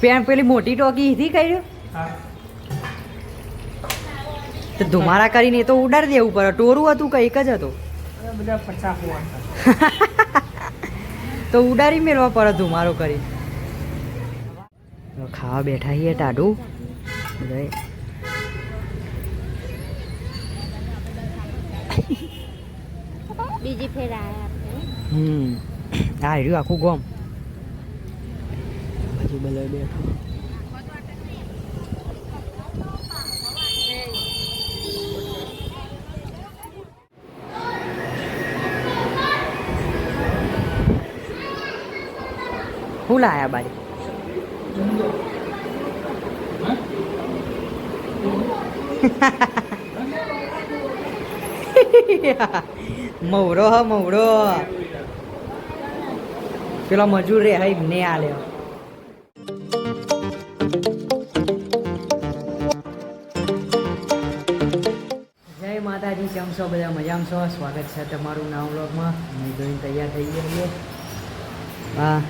Pen પેલી મોટી talkie હતી કર્યું? તો ધુમારા કરીને એ તો ઉડાડી દેવું પડે. ટોરું હતું કે એક જ હતું? બધા તો ઉડાડી મેળવા પડે ધુમારો કરી. ખાવા બેઠા છીએ ટાઢું. બધાએ બીજી ફેર આયા હમ. આ રહ્યું આખું ગોમ. બાજુ બધા બેઠો. શું લાયા બારી? મવડો હ મવડો પેલો મજૂર રે હઈ ને આલ્યો જય છો બધા? મજામાં છો? સ્વાગત છે તમારું નવા બ્લોગમાં અમે જોઈને તૈયાર થઈ ગયા છીએ. હા.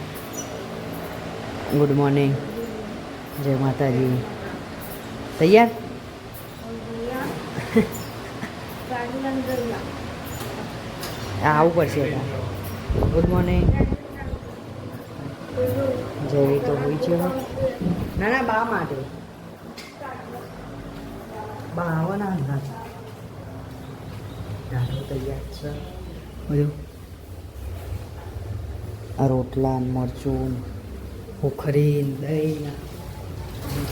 ગુડ મોર્નિંગ જય માતાજી. તૈયાર? આવું પડશે ગુડ મોર્નિંગ જય તો હોય છે. ના ના, બા માટે. બા આવવાના ના તૈયાર છે. બધું આ રોટલા મરચું ઉખરી દહીં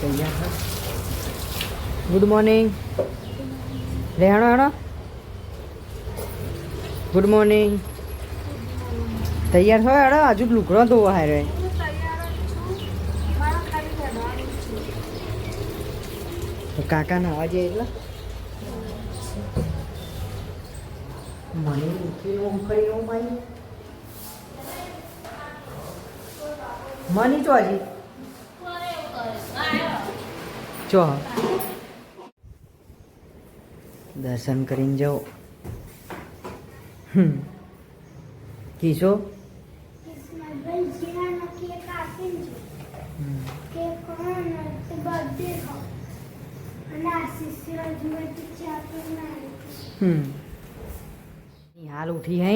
તૈયાર છે. ગુડ મોર્નિંગ રહેણો હેણો ગુડ મોર્નિંગ તૈયાર થયો હેડો? હજુ લુકડો તો હારે. તો કાકા ના અવાજે એટલે મને ઉઠીને ઊંઘ કરી ઊંઘ મની તો હજી દર્શન કરીને જાઓ કીશો હમ. હાલ ઉઠી હે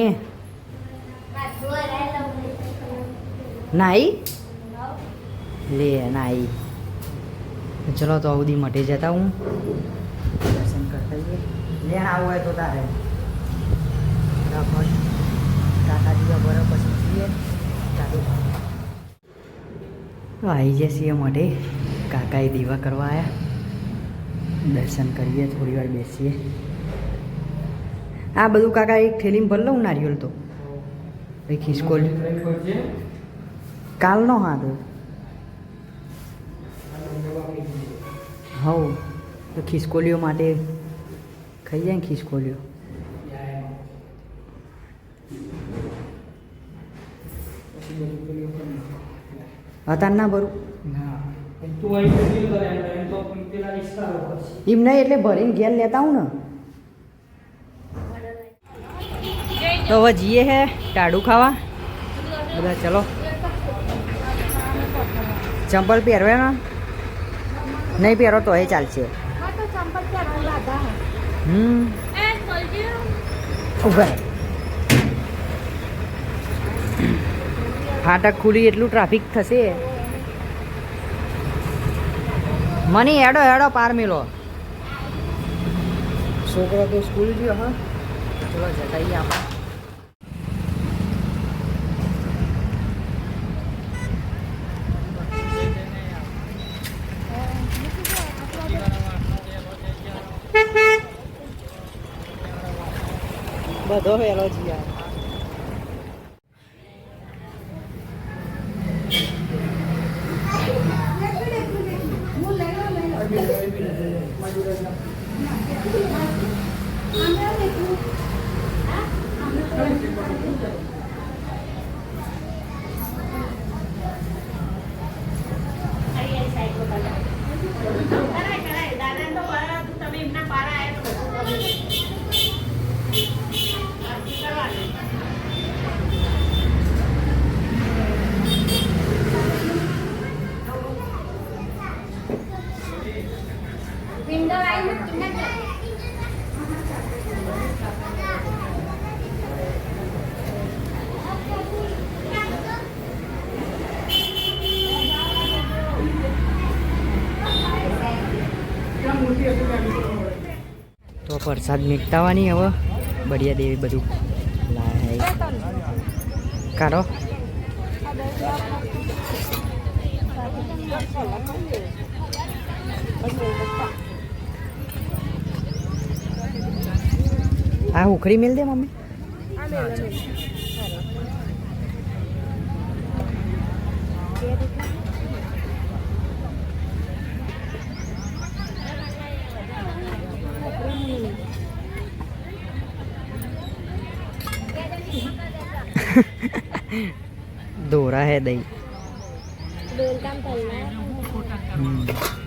નાઈ લે નાઈ ચલો તો અવધી મટી જતા હું દર્શન કરતા જઈએ લેણ આવું હોય તો તારે ફટાફટ કાકાજી બરાબર પછી જઈએ ચાલુ તો આવી જશે માટે કાકાએ દીવા કરવા આવ્યા દર્શન કરીએ થોડી વાર બેસીએ આ બધું કાકા એક થેલીમાં ભર લઉં નારિયેલ તો. ખિસકોલ કાલનો હા તો હવ તો ખિસકોલીઓ માટે ખાઈ જાય ને ખિસકોલીઓ. હતા ના ભરું? એમ નહીં એટલે ભરીને ઘેર લેતા હું ને. તો હવે જઈએ હે ટાડું ખાવા. બધા ચલો. ચંપલ પહેરવે ને નહીં પહેરો તો એ ચાલશે. હમ. ઊભા ફાટક ખુલી એટલું ટ્રાફિક થશે. મની, હેડો હેડો, પાર મેલો. છોકરો તો સ્કૂલ ગયો, હા. ચલો જતા આપણે. બધો વહેલો જ તો પ્રસાદ નીકળવાની હવે. બઢિયા દેવી બધું. કાઢો. આ ઉખડી મેલ દે મમ્મી. દોરા હે દહીં. હમ.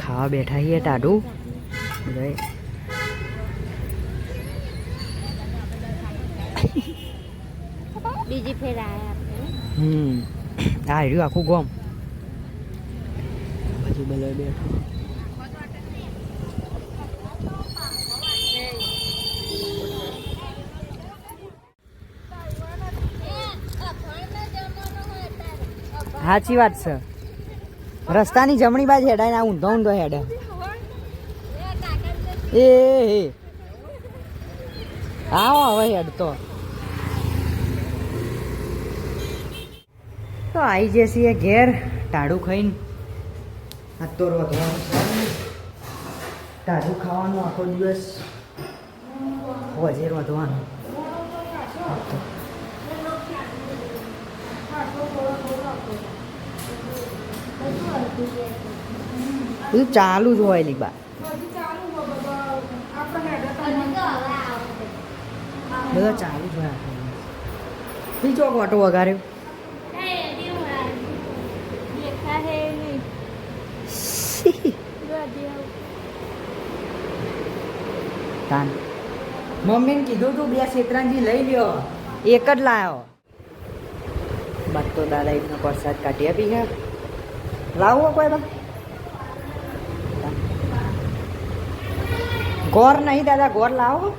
ખાવા બેઠા છીએ ટાઢું. બીજી ફેર હમ. આ રહ્યું આખું ગોમ. બાજુ બલે બેઠો. સાચી વાત છે. રસ્તાની જમણી બાજુ હેડાય આ ઊંધો ઊંધો હેડે. એ આવો હવે હેડ તો આવી જશે એ ઘેર ટાળું ખાઈને. આ વધવાનું છે. ખાવાનું આખો દિવસ. વજે રોધવાનું બધું ચાલુ જ હોય લીબા બધા ચાલુ જ હોય બીજો ઓટો વગાડ્યો? તાન. મમ્મીને કીધું તું બે શેતરાંજી લઈ લ્યો. એક જ લાયો. બાદ તો દાદા એમનો પ્રસાદ કાઢી આપી છે. લાવો કોઈ બા ગોર નહીં દાદા ગોર લાવો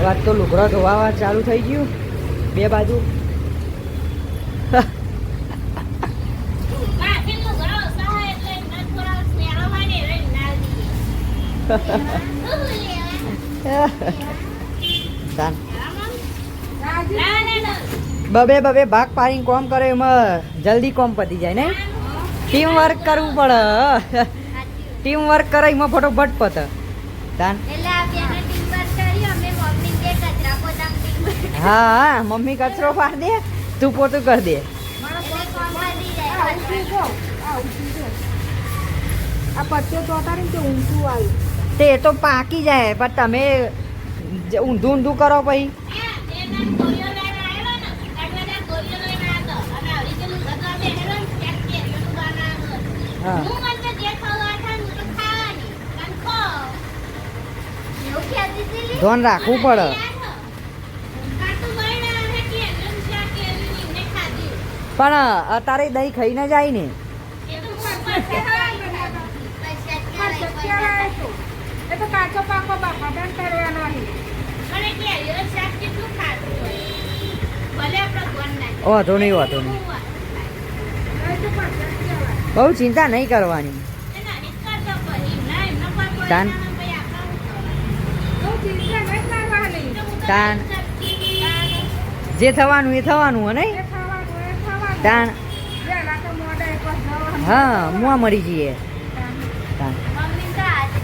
વાત તો લુગડા ધોવા ચાલુ થઈ ગયું બે બાજુ તાન બબે બબે ભાગ પાડીને કોમ કરે એમાં જલ્દી કોમ પતી જાય ને ટીમ વર્ક કરવું પડે ટીમ વર્ક કરે એમાં ફટોફટ પતે. વર્ક હા મમ્મી કચરો પાડ દે તું પોતું કરી દે. તે તો પાકી જાય પણ તમે ઊંધું ઊંધું કરો પછી. હા ધ્યાન રાખવું પડે પણ અત્યારે દહીં ખાઈને જાય ને કાચો પાકો બાપા કરવાનો વાંધો નહીં વાંધો નહીં બહુ ચિંતા નહીં કરવાની. તાન. બહુ. તાન. જે થવાનું એ થવાનું હોય એ નહીં તાન. હા મુઆ મરી જઈએ. તાન.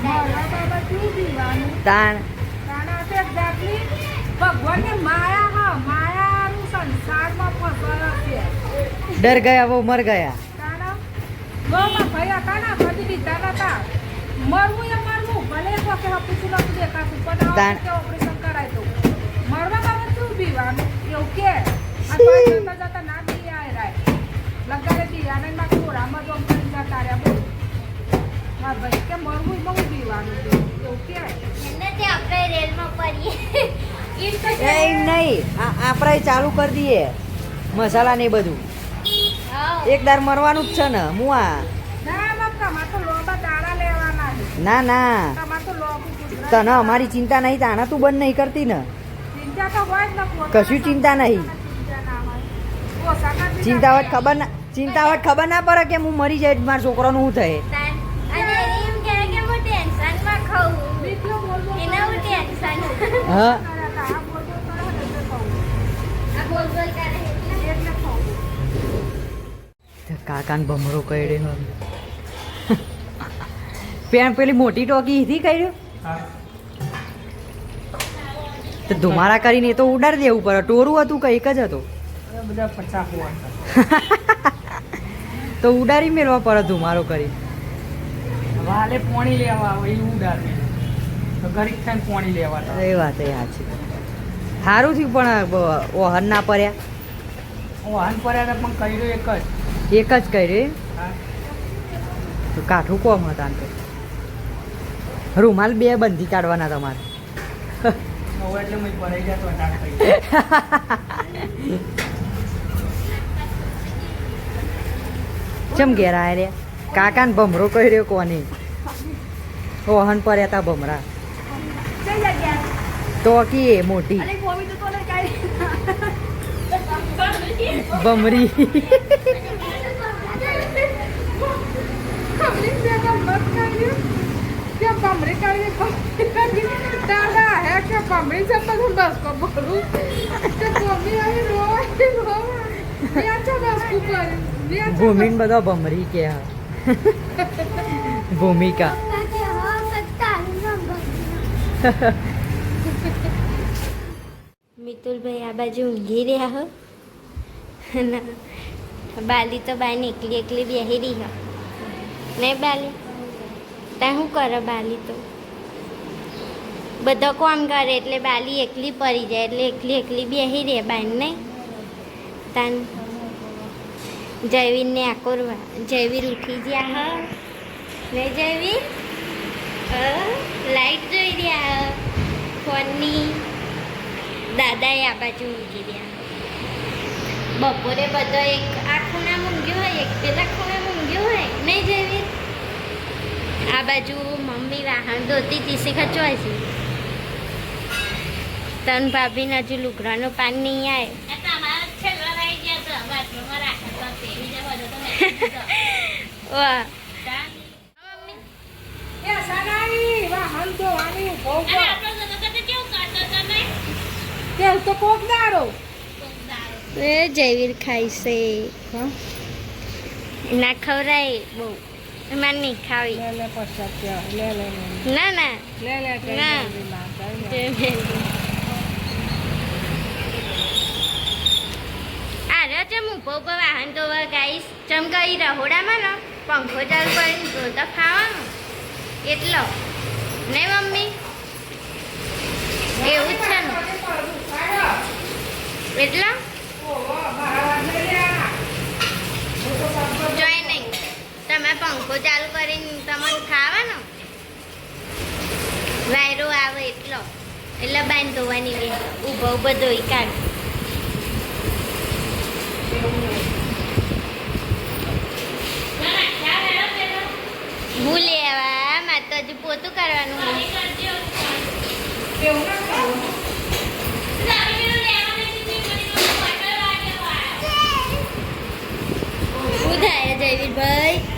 મોડા બાબા શું પીવાનું? તાન. તાના તે જાતની ભગવાનની માયા હા માયાનું સંસારમાં ફસવાના છે. ડર ગયા વો મર ગયા. ગોમાં ભાઈ હતા ને બધી દીધા નતા મરવું એ મરવું ભલે એક વખત હપીશું નતું દેખાતું પણ આ તાણ. વખતે ઓપરેશન કરાય તો. મરવા બાબત શું પીવાનું એવું કે. આ જતા જતા ના બી આય રાય. લગાડે દિયાને ના કોરામાં જો કરી જતા રહ્યા બોલ. મારા ભાઈ કે મરવું બહુ પીવાનું એવું કે. ઈ તો એ નહીં આ આપણે ચાલુ કરી દઈએ. મસાલા ને બધું. એક દાર મરવાનું જ છે ને મુઆ. તો લેવાના છે. ના ના. તો તને અમારી ચિંતા નહીં તાણા તું બંધ નહીં કરતી ને. ચિંતા તો હોય જ ને પોતાના કશું ચિંતા નહીં. ચિંતા હોત ખબર ના ચિંતા હોત ખબર ના પડે કે હું મરી જાય મારા છોકરાનું શું થાય. બીજો બોલ બોલ હા કાકાને ભમરો કર્યો. પેન પેલી મોટી ટોકી હતી કર્યો? તો ધુમારા કરીને એ તો ઉડાડી દેવું પડે. ટોરું હતું કે એક જ હતું? તો ઉડાડી મેળવા પડે ધુમારો કરી. વાલે પોણી લેવા આવે એ ઉડાડે. તો ગરીબ થઈને પોણી લેવા એ વાત એ સાચી. સારું થયું પણ ઓહન ના પડ્યા. વાહન પડ્યા પણ કર્યો એક જ. એક જ કરી કાઠું કોમ હતા તો. રૂમાલ બે બંધી કાઢવાના તમારે. ચમ ઘેરા રે? કાકાને ભમરો કર્યો કોને? ઓહન પર તા ભમરા. તો કી એ મોટી? ભમરી. મમ્મી બે ગમત કર્યું. કે ભમરી કરી, ભમરી કરી. દાદા હે કે ભમરી છે તો હું બસકો ભરું. કે મમ્મી આવી રોવે, રોવે. મેં આ ચો બસકું કર્યું? મેં આ ચો ભૂમિન બધા ભમરી કે ભૂમિકા મિતુલભાઈ આ બાજુ ઊંઘી રહ્યા હો બાલી તો બાય એકલી એકલી બેહી રહી હો નહીં બાલી? ત્યાં શું કરે બાલી તો? બધો કોમ કરે એટલે બાલી એકલી પડી જાય, એટલે એકલી એકલી બેહી રહે બાઈને તાન જયવીરને આકોરવા જયવીર ઉઠી ગયા, હ? ને જયવીર લાઈટ જોઈ રહ્યા. ફોનની. દાદાએ આ બાજુ ઊંઘી રહ્યા. બપોરે બધો એક આ ખૂણા મૂંગ્યો હોય, એક પેલા ખૂણે મૂંગ્યો હોય નહીં જેવી આ બાજુ મમ્મી વાહન ધોતી તીસી ખચવાય છે. તન ભાભીને હજુ લુગડાનું પાન નહીં આવે જયવીર ખાય છે. ના ખવરાય બહુ. એમાં નહીં ખાવી. લે લે પશ્ચાત કહેવાય. લે લે લે. ના ના. લે લે ચમ ઊભો ઊભો વાહન તો ગાઈશ. ચમ ગઈ રહોડામાં ને પંખો ચાલુ કરીને જોતા ખાવાનું. એટલો. નહીં મમ્મી? એવું જ છે ને. એટલા? તમે પંખો ચાલુ કરીને તમને ખાવાનો? વાયરો આવે એટલો. એટલે બાંધ ધોવાની બે. ઊભો ઊભો ધોઈ કાઢ. હું લેવા મારે તો હજુ પોતું કરવાનું ભાઈ.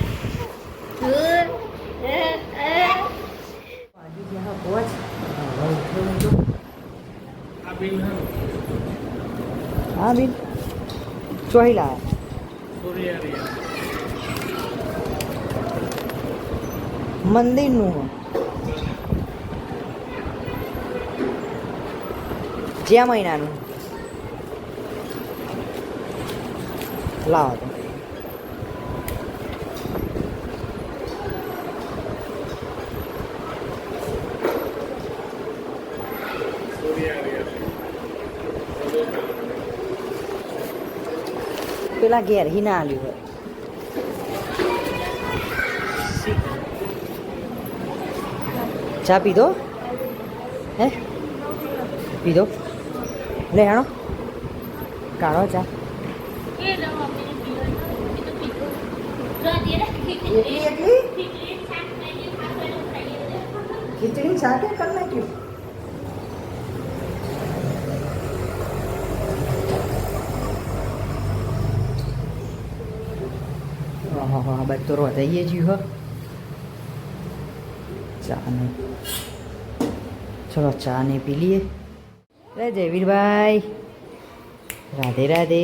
નહોતો. હા બિલ ચોહી લાયા. મંદિરનું જ્યાં મહિનાનું. લાવો પેલા ઘેર હી ના આલ્યું હોય ચા પીધો હે પીધો લે આણો કાઢો ચા ખીચડી સાથે કરી નાખ્યું હા હા બધું તો રોધાઈએ જ હો. ચા ને ચલો ચા ને પી લઈએ. રે જયવીરભાઈ. રાધે રાધે.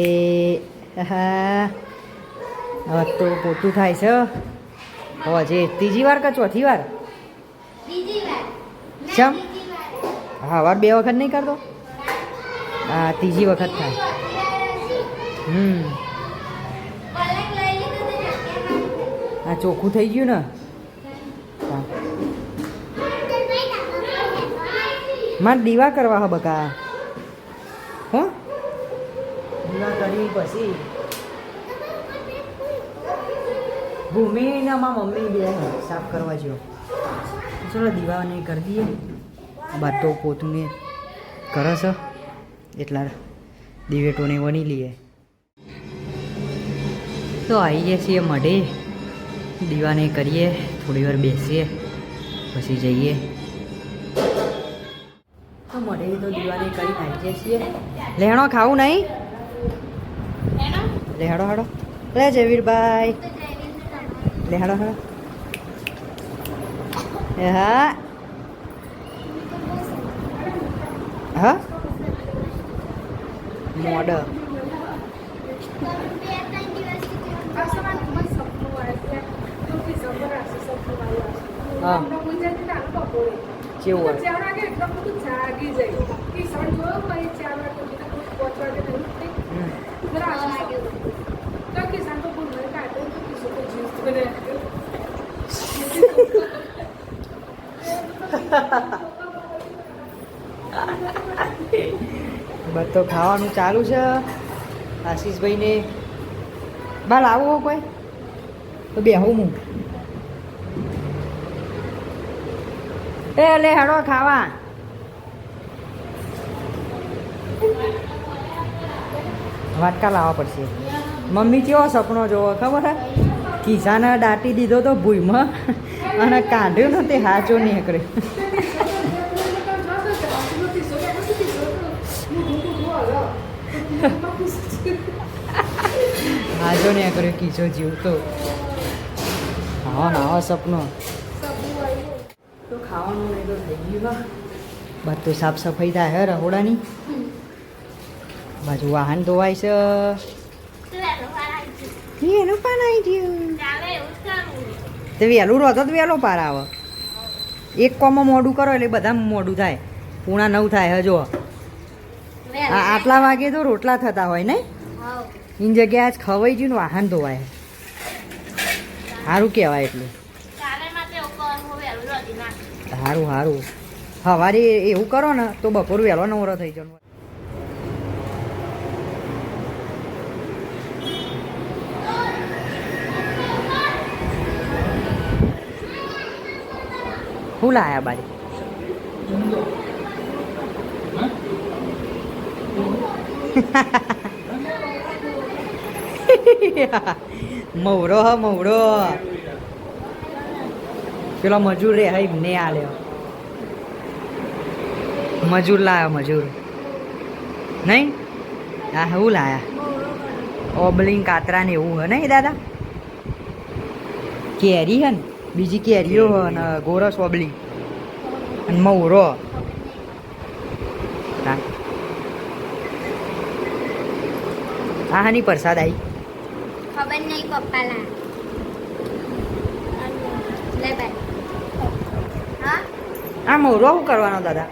હા હવે તો પોતું થાય છે હવે જે ત્રીજી વાર કે ચોથી વાર? ચમ? હા વાર બે વખત નહીં કરતો? હા ત્રીજી વખત થાય. હમ. આ ચોખ્ખું થઈ ગયું ને. મારે દીવા કરવા હે બકા. હો? દીવા કરી પછી. ભૂમિ ને મમ્મી બે સાફ કરવા જો ચલો દીવા કરી દઈએ. તો પોતું ને કરે છે. એટલા દિવેટોને વણી લઈએ. તો આવી જઈએ છીએ મઢે. દીવાને કરીએ થોડી વાર બેસીએ પછી જઈએ. તો મઢે તો દીવાને કરી નાખીએ છીએ. લેણો ખાવું નહીં? લે હડો હેડો. લે જયવીરભાઈ લે હેડો. હડો હા. હા? મોડ કેવું હોય? ચાર વાગે એટલું બધું જાગી જાય. કે સણ જોયો ભાઈ ચાર વાગે બીજા કોઈ પાંચ વાગે નહીં ઉઠતી. હમ. જરા આવા લાગે. તો કે સાંજ તો ભૂલ નહીં કાઢે તો કિશોર તો જીન્સ બને. બસ તો ખાવાનું ચાલુ છે આશીષભાઈને બા લાવું હો કોઈ તો બેહું હું એ લે હેડો ખાવા વાટકા લાવવા પડશે મમ્મી કેવો સપનો જોવો ખબર હે કિસાને દાટી દીધો તો ભૂઈમાં અને કાઢ્યો ને તે હાચો નીકળે હાજો નીકળ્યો કીચો જીવતો આવો ને આવો સપનો. તો ખાવાનું નહીં તો થઈ ગયું બધું સાફ સફાઈ થાય હે રહોડાની? બાજુ વાહન ધોવાય છે. એનું પાન આવી ગયું. જ તે વહેલું રહો તો વહેલો પાર આવે. એક કોમમાં મોડું કરો એટલે બધા મોડું થાય. પૂણા નવ થાય હજો આ આટલા વાગે તો રોટલા થતા હોય ને એની જગ્યાએ આજ ખવાઈ ગયું ને વાહન ધોવાય. સારું કહેવાય એટલું. સારું સારું સવારે એવું કરો ને તો બપોર વહેલો નવરો થઈ જવાનો. શું લાયા બારી? મવડો હ મવડો પેલો મજૂર રે હઈ ને આલ્યો મજૂર લાયો મજૂર. નહીં? આ હું લાયા? ઓબલિંગ કાતરા ને એવું હે નહીં દાદા? કેરી હે ને બીજી કેરીઓ હે ને ગોરસ ઓબલિંગ. અને મૌરો હા. હા હાની પ્રસાદ આવી નહીં પપ્પા લા હા? આ મોરો શું કરવાનો, દાદા.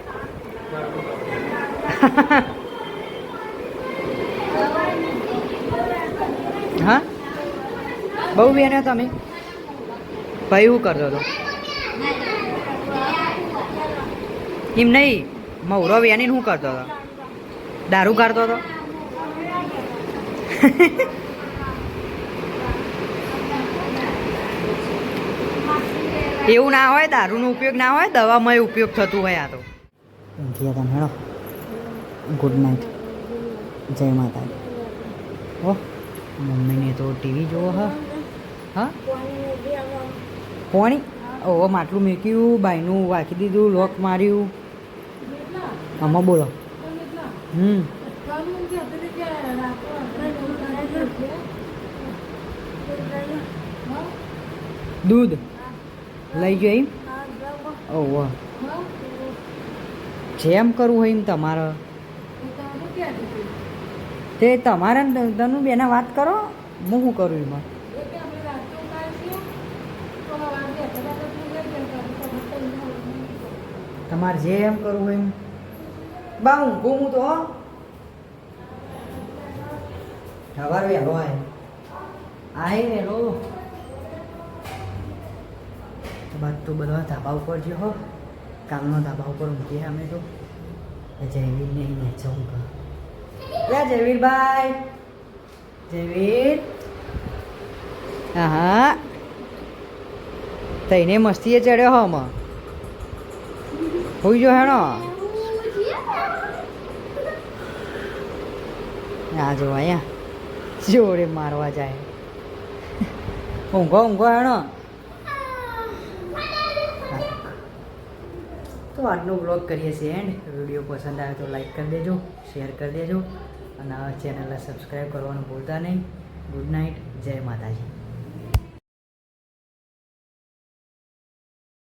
હા? બહુ બેન તમે. ભાઈ શું કરતો હતો. એમ નહીં મૌરો બેની શું કરતો હતો. દારૂ કાઢતો હતો. એવું ના હોય, દારૂનો ઉપયોગ ના હોય, દવામાં ઉપયોગ થતું હોય આ તો. હેડો. ગુડ નાઇટ જય માતા ઓ મમ્મીને તો ટીવી જોવો, હા? હા? પોણી? ઓ માટલું મેક્યું, બાયનું વાંકી દીધું, લોક માર્યું. આમાં બોલો. હમ. દૂધ. લઈ ગયો એમ? ઓહો જેમ કરવું હોય એમ તમારે. તે તમારે ધનુ બેના વાત કરો હું શું કરું એમાં? તમારે જે એમ કરવું હોય એમ. બા હું તો હો. સવાર વહેલો આય આય વહેલો તો બાદ તો બધા ધાબા ઉપર જે હો, કામનો ધાબા ઉપર ઊંઘીએ અમે તો. જયવીર ને અહીંયા ચૌક લે જયવીરભાઈ જયવીર. હા હા તઈને મસ્તીએ ચડ્યો હો માં હોઈ જો હેણો. આ જો અહીંયા. જોડે મારવા જાય. ઊંઘો ઊંઘો હેણો. તો આજનો બ્લોગ કરીએ છીએ એન્ડ વીડિયો પસંદ આવે તો લાઈક કરી દેજો શેર કરી દેજો અને આ ચેનલને સબસ્ક્રાઈબ કરવાનું ભૂલતા નહીં. ગુડ નાઇટ જય માતાજી.